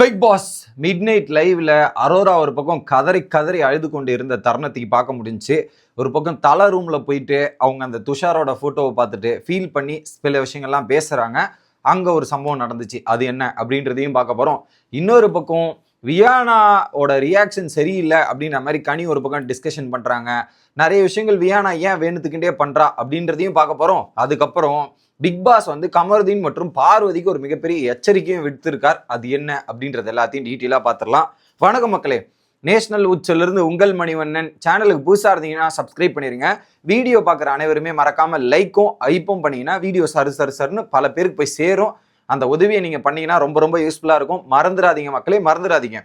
Big pass mid night லைவ்ல அரோரா ஒரு பக்கம் கதறி கதறி அழுது கொண்டு இருந்த தருணத்துக்கு பார்க்க முடிஞ்சுச்சு. ஒரு பக்கம் தலை ரூம்ல போயிட்டு அவங்க அந்த துஷாரோட போட்டோவை பார்த்துட்டு ஃபீல் பண்ணி சில விஷயங்கள்லாம் பேசுறாங்க. அங்க ஒரு சம்பவம் நடந்துச்சு. அது என்ன அப்படின்றதையும் பார்க்க போறோம். இன்னொரு பக்கம் வியானாவோட ரியாக்ஷன் சரியில்லை அப்படின்ற மாதிரி கனி ஒரு பக்கம் டிஸ்கஷன் பண்றாங்க. நிறைய விஷயங்கள் வியானா ஏன் வேணுத்துக்கிட்டே பண்றா அப்படின்றதையும் பார்க்க போறோம். அதுக்கப்புறம் பிக் பாஸ் வந்து கமருதீன் மற்றும் பார்வதிக்கு ஒரு மிகப்பெரிய எச்சரிக்கையும் விடுத்திருக்கார். அது என்ன அப்படின்றது எல்லாத்தையும் டீட்டெயிலாக பார்த்துடலாம் வணக்கம் மக்களே. நேஷனல் உச்சிலிருந்து உங்கள் மணிவண்ணன் சேனலுக்கு புதுசாக இருந்தீங்கன்னா சப்ஸ்கிரைப் பண்ணிருங்க. வீடியோ பார்க்குற அனைவருமே மறக்காமல் லைக்கும் ஐப்பும் பண்ணிங்கன்னா வீடியோ சரு சரு சருன்னு பல பேருக்கு போய் சேரும். அந்த உதவியை நீங்கள் பண்ணிங்கன்னா ரொம்ப ரொம்ப யூஸ்ஃபுல்லாக இருக்கும். மறந்துடாதீங்க மக்களே மறந்துடாதீங்க.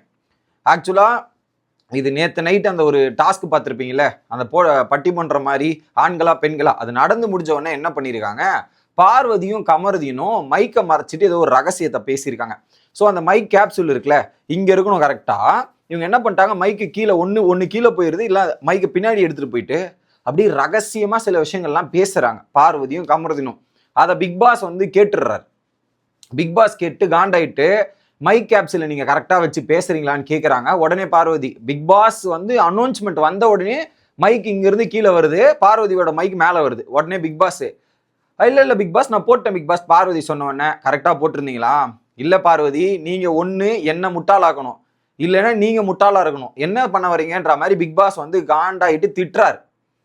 ஆக்சுவலாக இது நேற்று நைட் அந்த ஒரு டாஸ்க் பார்த்துருப்பீங்களே அந்த போ பட்டிமன்ற மாதிரி ஆண்களா பெண்களா அது நடந்து முடிஞ்ச உடனே என்ன பண்ணியிருக்காங்க பார்வதியும் கமருதியும் மைக்கை மறைச்சிட்டு ஏதோ ஒரு ரகசியத்தை பேசியிருக்காங்க. ஸோ அந்த மைக் கேப்சூல் இருக்குல்ல இங்கே இருக்கணும் கரெக்டாக இவங்க என்ன பண்ணிட்டாங்க மைக்கு கீழே ஒன்று ஒன்று கீழே போயிடுது இல்லை மைக்கு பின்னாடி எடுத்துகிட்டு போயிட்டு அப்படியே ரகசியமாக சில விஷயங்கள்லாம் பேசுகிறாங்க பார்வதியும் கமருதினும் அதை பிக் பாஸ் வந்து கேட்டுடுறாரு. பிக் பாஸ் கேட்டு காண்டாயிட்டு மைக் கேப்ஸில் நீங்கள் கரெக்டாக வச்சு பேசுகிறீங்களான்னு கேட்குறாங்க உடனே பார்வதி பிக் பாஸ் வந்து அனௌன்ஸ்மெண்ட் வந்த உடனே மைக் இங்கேருந்து கீழே வருது பார்வதியோட மைக் மேலே வருது. உடனே பிக் பாஸ் இல்லை இல்லை பிக் பாஸ் நான் போட்டேன் பிக் பாஸ் பார்வதி சொன்ன உடனே கரெக்டாக போட்டிருந்தீங்களா? இல்லை பார்வதி நீங்கள் ஒன்று என்ன முட்டாளாக்கணும். இல்லைன்னா நீங்கள் முட்டாளாக இருக்கணும். என்ன பண்ண வரீங்கன்ற மாதிரி பிக் பாஸ் வந்து காண்டாயிட்டு திட்டுறாரு.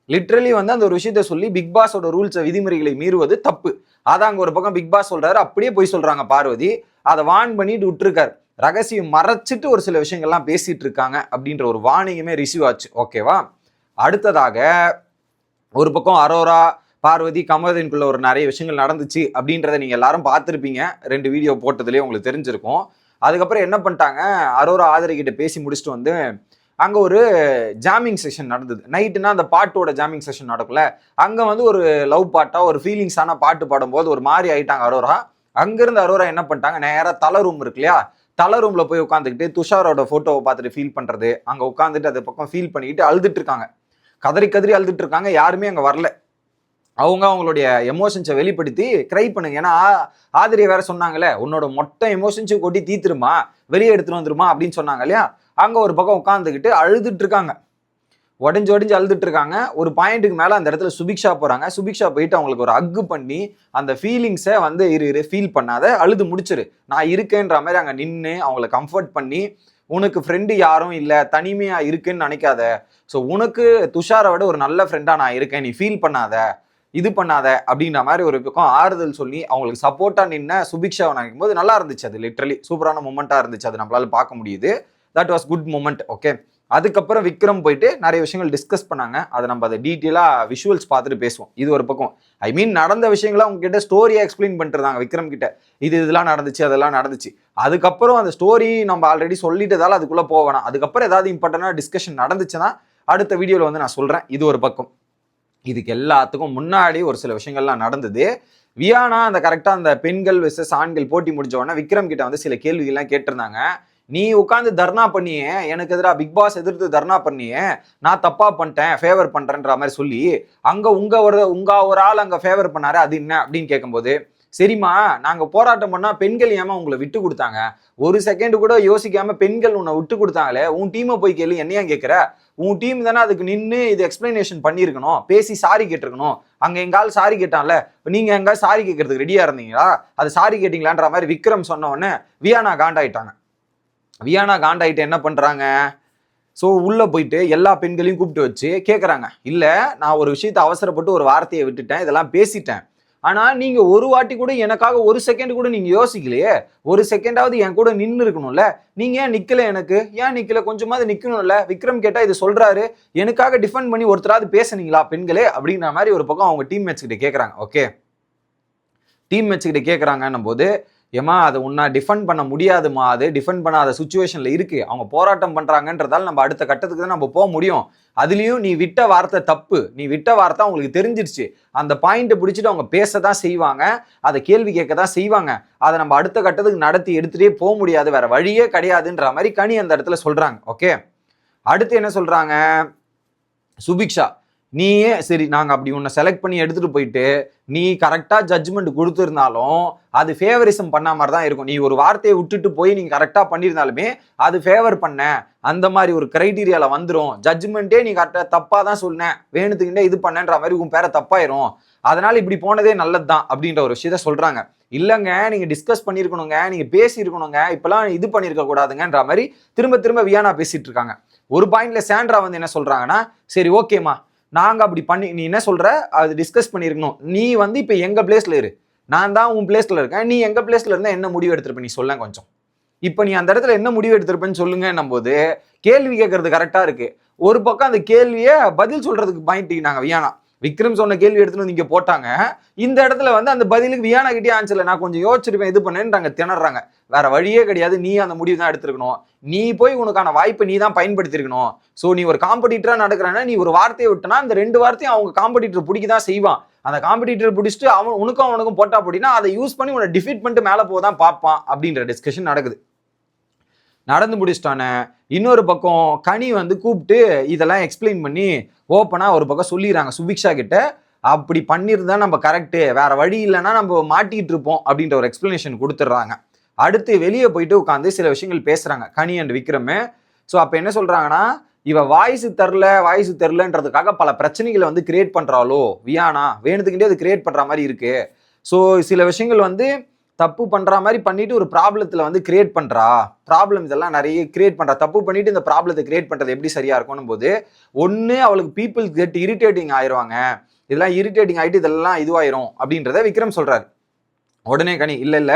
லிட்ரலி வந்து அந்த ஒரு விஷயத்த சொல்லி பிக் பாஸோட ரூல்ஸை விதிமுறைகளை மீறுவது தப்பு. அதான் அங்க ஒரு பக்கம் பிக் பாஸ் சொல்றாரு. அப்படியே போய் சொல்றாங்க பார்வதி. அதை வான் பண்ணிட்டு விட்டுருக்காரு. ரகசியம் மறைச்சிட்டு ஒரு சில விஷயங்கள்லாம் பேசிட்டு இருக்காங்க அப்படின்ற ஒரு வார்னிங்குமே ரிசீவ் ஆச்சு. ஓகேவா அடுத்ததாக ஒரு பக்கம் அரோரா பார்வதி கமலதனுக்குள்ள ஒரு நிறைய விஷயங்கள் நடந்துச்சு அப்படின்றத நீங்க எல்லாரும் பார்த்துருப்பீங்க. ரெண்டு வீடியோ போட்டதுலேயே உங்களுக்கு தெரிஞ்சிருக்கும். அதுக்கப்புறம் என்ன பண்ணிட்டாங்க? அரோரா ஆதரி கிட்ட பேசி முடிச்சுட்டு வந்து அங்க ஒரு ஜாமிங் செஷன் நடந்தது. நைட்டுனா அந்த பாட்டோட ஜாமிங் செஷன் நடக்கல அங்க வந்து ஒரு லவ் பாட்டா ஒரு ஃபீலிங்ஸான பாட்டு பாடும்போது ஒரு மாதிரி ஆயிட்டாங்க அரோரா. அங்கிருந்து அரோரா என்ன பண்ணிட்டாங்க? நேரா தலை ரூம் இருக்கு இல்லையா? தலை ரூம்ல போய் உட்காந்துக்கிட்டு துஷாரோட போட்டோவை பார்த்துட்டு ஃபீல் பண்றது. அங்க உட்காந்துட்டு அது பக்கம் ஃபீல் பண்ணிக்கிட்டு அழுதுட்டு இருக்காங்க. கதறி கதறி அழுதுட்டு இருக்காங்க. யாருமே அங்க வரல. அவங்க அவங்களுடைய எமோஷன்ஸை வெளிப்படுத்தி க்ரை பண்ணுங்க. ஏன்னா ஆ- ஆதிரியை வேற சொன்னாங்களே உன்னோட மொட்டை எமோஷன்ஸை கொட்டி தீத்துருமா? வெளியே எடுத்துட்டு வந்துருமா? அப்படின்னு சொன்னாங்க இல்லையா? அங்கே ஒரு பக்கம் உட்காந்துக்கிட்டு அழுதுட்டு இருக்காங்க. உடஞ்சு உடஞ்சு அழுதுட்டு இருக்காங்க. ஒரு பாயிண்ட்டுக்கு மேலே அந்த இடத்துல சுபிக்ஷா போகிறாங்க சுபிக்ஷா போயிட்டு அவங்களுக்கு ஒரு அக்கு பண்ணி அந்த ஃபீலிங்ஸை வந்து இரு இரு ஃபீல் பண்ணாத அழுது முடிச்சிரு. நான் இருக்கேன்ற மாதிரி அங்கே நின்று அவங்கள கம்ஃபர்ட் பண்ணி உனக்கு ஃப்ரெண்டு யாரும் இல்லை தனிமையாக இருக்குன்னு நினைக்காத. ஸோ உனக்கு துஷாரை விட ஒரு நல்ல ஃப்ரெண்டாக நான் இருக்கேன். நீ ஃபீல் பண்ணாத. இது பண்ணாத அப்படின்ற மாதிரி ஒரு பக்கம் ஆறுதல் சொல்லி அவங்களுக்கு சப்போர்ட்டாக நின்ன சுபிக்ஷாவை நினைக்கும் போது நல்லா இருந்துச்சு அது லிட்ரலி சூப்பரான மூமெண்ட்டாக இருந்துச்சு. அது நம்மளால பார்க்க முடியுது. That was good moment okay அதுக்கப்புறம் விக்ரம் போயிட்டு நிறைய விஷயங்கள் டிஸ்கஸ் பண்ணாங்க. அதை நம்ம அதை டீட்டெயிலாக விஷுவல்ஸ் பார்த்துட்டு பேசுவோம். இது ஒரு பக்கம். ஐ மீன் நடந்த விஷயங்களை அவங்ககிட்ட ஸ்டோரியை எக்ஸ்பிளைன் பண்ணிட்டு விக்ரம் கிட்ட. இது இதெல்லாம் நடந்துச்சு அதெல்லாம் நடந்துச்சு. அதுக்கப்புறம் அந்த ஸ்டோரி நம்ம ஆல்ரெடி சொல்லிட்டதால அதுக்குள்ளே போவேணாம் அதுக்கப்புறம் ஏதாவது இம்பார்ட்டண்டாக டிஸ்கஷன் நடந்துச்சுன்னா அடுத்த வீடியோவில் வந்து நான் சொல்கிறேன் இது ஒரு பக்கம். இதுக்கு எல்லாத்துக்கும் முன்னாடி ஒரு சில விஷயங்கள்லாம் நடந்தது. வியானா அந்த கரெக்டாக அந்த பெண்கள் விசஸ் ஆண்கள் போட்டி முடிஞ்ச உடனே விக்ரம் கிட்ட வந்து சில கேள்விகள்லாம் கேட்டிருந்தாங்க. நீ உட்காந்து தர்ணா பண்ணியே எனக்கு எதிராக பிக் பாஸ் எதிர்த்து தர்ணா பண்ணியே நான் தப்பா பண்ணிட்டேன் ஃபேவர் பண்றேன்ற மாதிரி சொல்லி அங்க உங்க ஒரு உங்க ஒரு ஆள் அங்க ஃபேவர் பண்ணாரு அது என்ன அப்படின்னு கேட்கும்போது சரிம்மா நாங்க போராட்டம் பண்ணா பெண்கள் ஏமா உங்களை விட்டு கொடுத்தாங்க? ஒரு செகண்ட் கூட யோசிக்காம பெண்கள் உன்னை விட்டு கொடுத்தாங்களே உன் டீமை போய் கேள்வி என்னையா கேட்குற உன் டீம் தானே அதுக்கு நின்று இது எக்ஸ்பிளனேஷன் பண்ணியிருக்கணும் பேசி சாரி கேட்டிருக்கணும். அங்கே எங்கால் சாரி கேட்டான்ல நீங்கள் எங்கால் சாரி கேட்கறதுக்கு ரெடியாக இருந்தீங்களா? அது சாரி கேட்டிங்களான்ற மாதிரி விக்ரம் சொன்ன உடனே வியானா காண்டாயிட்டாங்க. வியானா காண்டாயிட்டு என்ன பண்ணுறாங்க ஸோ உள்ளே போயிட்டு எல்லா பெண்களையும் கூப்பிட்டு வச்சு கேட்குறாங்க இல்லை நான் ஒரு விஷயத்தை அவசரப்பட்டு ஒரு வார்த்தையை விட்டுட்டேன் இதெல்லாம் பேசிட்டேன். ஆனால் நீங்கள் ஒரு வாட்டி கூட எனக்காக ஒரு செகண்ட் கூட நீங்கள் யோசிக்கலையே? ஒரு செகண்டாவது என் கூட நின்று இருக்கணும்ல? நீங்கள் ஏன் நிற்கலை எனக்கு? ஏன் நிக்கல? கொஞ்சமாவது நிற்கணும்ல விக்ரம் கேட்டால் இது சொல்கிறாரு எனக்காக டிஃபெண்ட் பண்ணி ஒருத்தராவது பேசுனீங்களா பெண்களே? அப்படிங்கிற மாதிரி ஒரு பக்கம் அவங்க டீம் மேட்ச் கிட்ட கேட்குறாங்க ஓகே டீம் மேட்ச் கிட்ட கேட்குறாங்கன்னும் போது ஏமா அதை உன்னா டிஃபெண்ட் பண்ண முடியாதுமா அது டிஃபெண்ட் பண்ணாத சுச்சுவேஷனில் இருக்குது அவங்க போராட்டம் பண்ணுறாங்கன்றதால நம்ம அடுத்த கட்டத்துக்கு தான் நம்ம போக முடியும். அதுலேயும் நீ விட்ட வார்த்தை தப்பு. நீ விட்ட வார்த்தை அவங்களுக்கு தெரிஞ்சிருச்சு. அந்த பாயிண்ட்டை பிடிச்சிட்டு அவங்க பேச தான் செய்வாங்க. அதை கேள்வி கேட்க தான் செய்வாங்க. அதை நம்ம அடுத்த கட்டத்துக்கு நடத்தி எடுத்துகிட்டே போக முடியாது. வேறு வழியே கிடையாதுன்ற மாதிரி கனி அந்த இடத்துல சொல்கிறாங்க ஓகே அடுத்து என்ன சொல்கிறாங்க சுபிக்ஷா. நீயே சரி நாங்கள் அப்படி உன்னை செலக்ட் பண்ணி எடுத்துகிட்டு போயிட்டு நீ கரெக்டாக ஜட்ஜ்மெண்ட் கொடுத்துருந்தாலும் அது ஃபேவரிசம் பண்ண மாதிரி தான் இருக்கும். நீ ஒரு வார்த்தையை விட்டுட்டு போய் நீங்கள் கரெக்டாக பண்ணியிருந்தாலுமே அது ஃபேவர் பண்ண அந்த மாதிரி ஒரு க்ரைட்டீரியாவில் வந்துடும் ஜட்ஜ்மெண்ட்டே நீ கரெக்டாக தப்பாக தான் சொன்னேன் வேணுத்துக்கிட்டே இது பண்ணன்ற மாதிரி உன் பேரை தப்பாயிரும். அதனால் இப்படி போனதே நல்லதுதான் அப்படின்ற ஒரு விஷயத்த சொல்கிறாங்க இல்லைங்க நீங்கள் டிஸ்கஸ் பண்ணியிருக்கணுங்க நீங்கள் பேசியிருக்கணுங்க இப்போலாம் இது பண்ணியிருக்க கூடாதுங்கன்ற மாதிரி திரும்ப திரும்ப வியானா பேசிகிட்டு இருக்காங்க. ஒரு பாயிண்ட்ல சாண்ட்ரா வந்து என்ன சொல்கிறாங்கன்னா சரி ஓகேம்மா நாங்கள் அப்படி பண்ணி நீ என்ன சொல்கிற அது டிஸ்கஸ் பண்ணியிருக்கணும். நீ வந்து இப்போ எங்கள் பிளேஸில் இரு. நான் தான் உன் பிளேஸில் இருக்கேன். நீ எங்கள் பிளேஸில் இருந்தால் என்ன முடிவு எடுத்திருப்ப? நீ சொல்ல கொஞ்சம். இப்போ நீ அந்த இடத்துல என்ன முடிவு எடுத்திருப்பேன்னு சொல்லுங்கன்னும் போது கேள்வி கேட்கறது கரெக்டாக இருக்குது ஒரு பக்கம் அந்த கேள்வியை பதில் சொல்கிறதுக்கு பாயிண்ட் நாங்கள் வியானா. விக்ரம் சொன்ன கேள்வி எடுத்துன்னு வந்து போட்டாங்க. இந்த இடத்துல வந்து அந்த பதிலுக்கு வியானா கிட்டே ஆன்சர்ல நான் கொஞ்சம் யோசிச்சிருப்பேன் இது பண்ணேன்றாங்க திணறாங்க. வேற வழியே கிடையாது நீ அந்த முடிவு தான் எடுத்திருக்கணும். நீ போய் உனக்கான வாய்ப்பை நீ தான் பயன்படுத்திருக்கணும் ஸோ நீ ஒரு காம்படிட்டராக நடக்கிறனா நீ ஒரு வார்த்தையை விட்டனா அந்த ரெண்டு வார்த்தையும் அவங்க காம்படிட்டர் பிடிக்க தான் செய்வான். அந்த காம்படிட்டர் பிடிச்சிட்டு அவன் உனக்கும் அவனுக்கும் போட்டா அப்படின்னா அதை யூஸ் பண்ணி உன்னை டிஃபீட் பண்ணிட்டு மேலே போதான் பார்ப்பான் அப்படின்ற டிஸ்கஷன் நடக்குது. நடந்து முடிச்சிட்டானே. இன்னொரு பக்கம் கனி வந்து கூப்பிட்டு இதெல்லாம் எக்ஸ்பிளைன் பண்ணி ஓப்பனாக ஒரு பக்கம் சொல்லிடுறாங்க சுபிக்ஷா கிட்ட. அப்படி பண்ணியிருந்தா நம்ம கரெக்டு வேற வழி இல்லைன்னா நம்ம மாட்டிகிட்டு இருப்போம் அப்படின்ற ஒரு எக்ஸ்பிளனேஷன் கொடுத்துட்றாங்க. அடுத்து வெளியே போயிட்டு உட்காந்து சில விஷயங்கள் பேசுகிறாங்க கனி அண்ட் விக்ரமே. ஸோ அப்போ என்ன சொல்கிறாங்கன்னா இவ வாய்ஸ் தரல வாய்ஸ் தரலன்றதுக்காக பல பிரச்சனைகளை வந்து கிரியேட் பண்ணுறாளோ வியானா வேணுதுக்கிட்டே அது கிரியேட் பண்ணுற மாதிரி இருக்குது ஸோ சில விஷயங்கள் வந்து தப்பு பண்ற மாதிரி பண்ணிட்டு ஒரு ப்ராப்ளத்துல வந்து கிரியேட் பண்றா? ப்ராப்ளம் இதெல்லாம் நிறைய கிரியேட் பண்றா? தப்பு பண்ணிட்டு இந்த ப்ராப்ளத்தை கிரியேட் பண்றது எப்படி சரியா இருக்கும்னு போது ஒன்று அவளுக்கு பீப்புள் கெட் இரிட்டேட்டிங் ஆயிடுவாங்க இதெல்லாம் இரிட்டேட்டிங் ஆயிட்டு இதெல்லாம் இதுவாயிரும் அப்படின்றத விக்ரம் சொல்றாரு. உடனே கனி இல்ல இல்ல.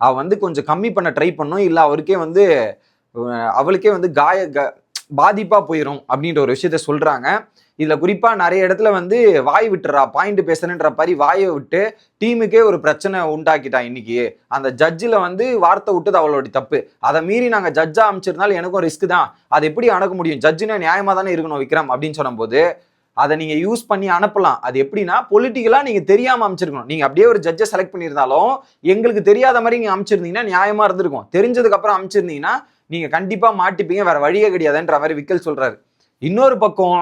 அவ வந்து கொஞ்சம் கம்மி பண்ண ட்ரை பண்ணும். இல்ல அவருக்கே வந்து அவளுக்கே வந்து காய க- பாதிப்பா போயிடும் அப்படின்ற ஒரு விஷயத்த சொல்றாங்க. இதில் குறிப்பாக நிறைய இடத்துல வந்து வாய் விட்டுறா பாயிண்ட் பேசுறேன்ற மாதிரி வாயை விட்டு டீமுக்கே ஒரு பிரச்சனை உண்டாக்கிட்டான் இன்னைக்கு. அந்த ஜட்ஜில் வந்து வார்த்தை விட்டது அவளோட தப்பு. அதை மீறி நாங்கள் ஜட்ஜாக அமைச்சிருந்தாலும் எனக்கும் ரிஸ்க் தான். அது எப்படி அணுக முடியும்? ஜட்ஜுனா நியாயமாக தானே இருக்கணும் விக்ரம் அப்படின்னு சொல்லும்போது அதை நீங்கள் யூஸ் பண்ணி அனுப்பலாம். அது எப்படின்னா பொலிட்டிக்கலாக நீங்கள் தெரியாமல் அமைச்சிருக்கணும். நீங்கள் அப்படியே ஒரு ஜட்ஜை செலக்ட் பண்ணியிருந்தாலும் எங்களுக்கு தெரியாத மாதிரி நீங்கள் அமைச்சிருந்தீங்கன்னா நியாயமாக இருந்திருக்கும். தெரிஞ்சதுக்கப்புறம் அமைச்சிருந்தீங்கன்னா நீங்கள் கண்டிப்பாக மாட்டிப்பீங்க. வேறு வழியே கிடையாதுன்ற மாதிரி விக்கல் சொல்கிறாரு இன்னொரு பக்கம்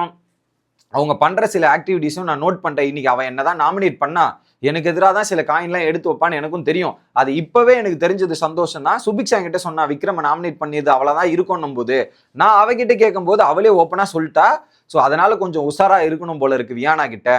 அவங்க பண்ணுற சில ஆக்டிவிட்டீஸும் நான் நோட் பண்ணிட்டேன் இன்னைக்கு அவன் என்னதான் நாமினேட் பண்ணா எனக்கு எதிராக தான் சில காயின்லாம் எடுத்து வைப்பான்னு எனக்கும் தெரியும். அது இப்போவே எனக்கு தெரிஞ்சது சந்தோஷம் தான். சுபிக்ஷா கிட்ட சொன்னா விக்ரம நாமினேட் பண்ணியது அவ்வளோதான் இருக்கணும் போது நான் அவகிட்ட கேட்கும்போது அவளே ஓப்பனாக சொல்லிட்டா. ஸோ அதனால கொஞ்சம் உஷாராக இருக்கணும் போல இருக்கு வியானா கிட்ட.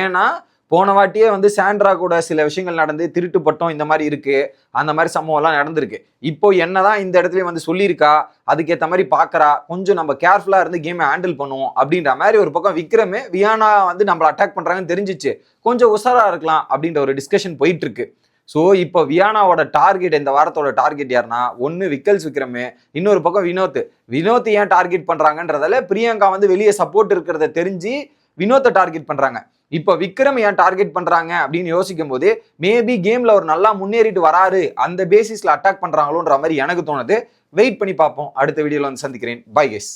ஏன்னா போன வாட்டியே வந்து சாண்ட்ரா கூட சில விஷயங்கள் நடந்து திருட்டு பட்டம் இந்த மாதிரி இருக்கு. அந்த மாதிரி சம்பவம்லாம் நடந்திருக்கு. இப்போ என்னதான் இந்த இடத்துல வந்து சொல்லியிருக்கா அதுக்கேற்ற மாதிரி பார்க்குறா கொஞ்சம் நம்ம கேர்ஃபுல்லாக இருந்து கேமை ஹேண்டில் பண்ணுவோம் அப்படின்ற மாதிரி ஒரு பக்கம் விக்ரமே வியானா வந்து நம்மளை அட்டாக் பண்ணுறாங்கன்னு தெரிஞ்சிச்சு. கொஞ்சம் உஷாராக இருக்கலாம் அப்படின்ற ஒரு டிஸ்கஷன் போயிட்டு இருக்கு ஸோ இப்போ வியானாவோட டார்கெட் இந்த வாரத்தோட டார்கெட் யாருன்னா ஒன்று விக்கல்ஸ் விக்ரமு இன்னொரு பக்கம் வினோத் வினோத் ஏன் டார்கெட் பண்ணுறாங்கன்றதால பிரியங்கா வந்து வெளியே சப்போர்ட் இருக்கிறத தெரிஞ்சு வினோத்தை டார்கெட் பண்ணுறாங்க இப்போ விக்ரம் ஏன் டார்கெட் பண்றாங்க அப்படின்னு யோசிக்கும் போது மேபி கேம்ல ஒரு நல்லா முன்னேறிட்டு வராரு அந்த பேசிஸ்ல அட்டாக் பண்றாங்களோன்ற மாதிரி எனக்கு தோணுது. வெயிட் பண்ணி பார்ப்போம். அடுத்த வீடியோல வந்து சந்திக்கிறேன். By guess